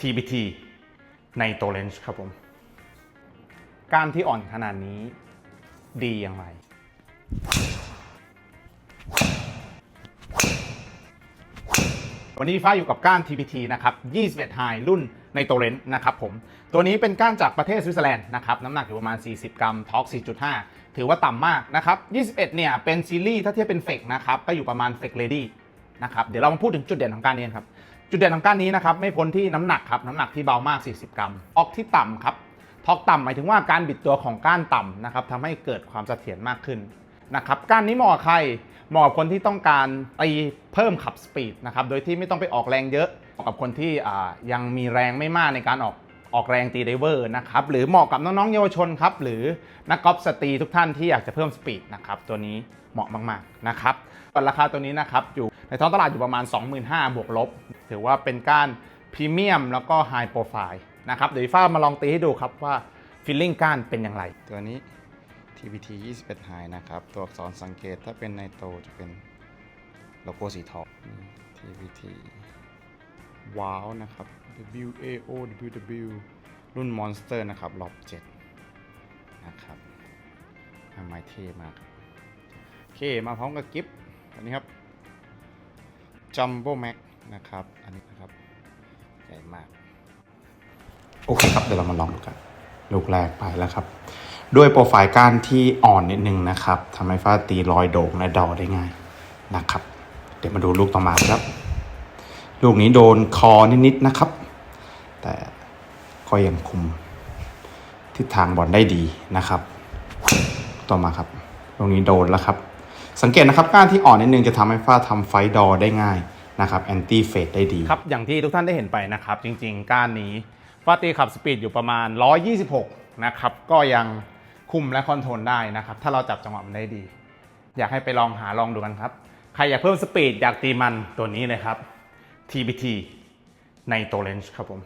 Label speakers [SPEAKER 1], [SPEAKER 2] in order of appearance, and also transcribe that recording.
[SPEAKER 1] TBT ในโตเลนส์ครับผมก้านที่อ่อนขนาดนี้ดีอย่างไร วันนี้ฟ้าอยู่กับก้าน TPT นะครับ 21 High รุ่นในโตเรนต์นะครับผม ตัวนี้เป็นก้านจากประเทศสวิตเซอร์แลนด์นะครับ น้ำหนักอยู่ประมาณ 40 กรัมทอร์ก4.5 ถือว่าต่ำมากนะครับ 21 เนี่ยเป็นซีรีส์ถ้าเทียบเป็นเฟกนะครับ ก็อยู่ประมาณเฟกเลดี้นะครับ เดี๋ยวเรามาพูดถึงจุดเด่นของก้านนี้กันครับ จุดเด่นของก้านนี้นะครับไม่พ้นที่น้ำหนักครับน้ำหนักที่เบามาก 40 กรัม ออกที่ต่ำครับท็อกต่ำหมายถึงว่าการบิดตัวของก้านต่ำนะครับทำให้เกิดความเสถียรมากขึ้นนะครับก้านนี้เหมาะใครเหมาะกับคนที่ต้องการตีเพิ่มขับสปีดนะครับโดยที่ไม่ต้องไปออกแรงเยอะเหมาะกับคนที่ยังมีแรงไม่มากในการออกออกแรงตีไดเวอร์นะครับหรือเหมาะกับน้องๆเยาวชนครับหรือนักกอล์ฟสตรีทุกท่านที่อยากจะเพิ่มสปีดนะครับตัวนี้เหมาะมากๆนะครับราคาตัวนี้นะครับอยู่ ในท้องตลาดอยู่ประมาณ 25,000บวกลบ ถือว่าเป็นก้านพรีเมียมแล้วก็ไฮโปรไฟล์นะครับเดี๋ยวฟ้ามาลองตีให้ดูครับว่าฟีลลิ่งก้านเป็นอย่างไร
[SPEAKER 2] ตัวนี้ TPT 21 High นะครับ ตัวอักษรสังเกตถ้าเป็นในโตจะเป็นโลโก้สีทอง TPT ว้าวนะครับ W A O W W รุ่น Monster นะครับรอบ7นะครับทำไมเท่มาก โอเค มาพร้อมกับกิฟต์อันนี้ครับ Jumbo Max นะครับ อันนี้นะครับ ใหญ่มาก โอเคครับ เดี๋ยวเรามาลองดูกัน ลูกแรกไปแล้วครับ ด้วยโปรไฟล์ก้านที่อ่อนนิดนึงนะครับทำให้ฟ้าตีรอยโด่งและดอได้ง่ายนะครับ เดี๋ยวมาดูลูกต่อมาครับ ลูกนี้โดนคอนิดๆนะครับ แต่ก็ยังคุมทิศทางบอลได้ดีนะครับ ต่อมาครับลูกนี้โดนแล้วครับ สังเกตนะครับก้านที่อ่อนนิดนึงจะทำให้ฟ้าทำไฟดอได้ง่ายนะครับแอนตี้เฟดได้ดี
[SPEAKER 1] ครับอย่างที่ทุกท่านได้เห็นไปนะครับ จริงๆ ก้านนี้ฟาตีขับสปีดอยู่ประมาณ 126 นะครับ ก็ยังคุมและคอนโทรลได้นะครับ ถ้าเราจับจังหวะมันได้ดี อยากให้ไปลองหาลองดูกันครับ ใครอยากเพิ่มสปีดอยากตีมันตัวนี้เลยครับ TBT ในตัวเลนส์ครับผม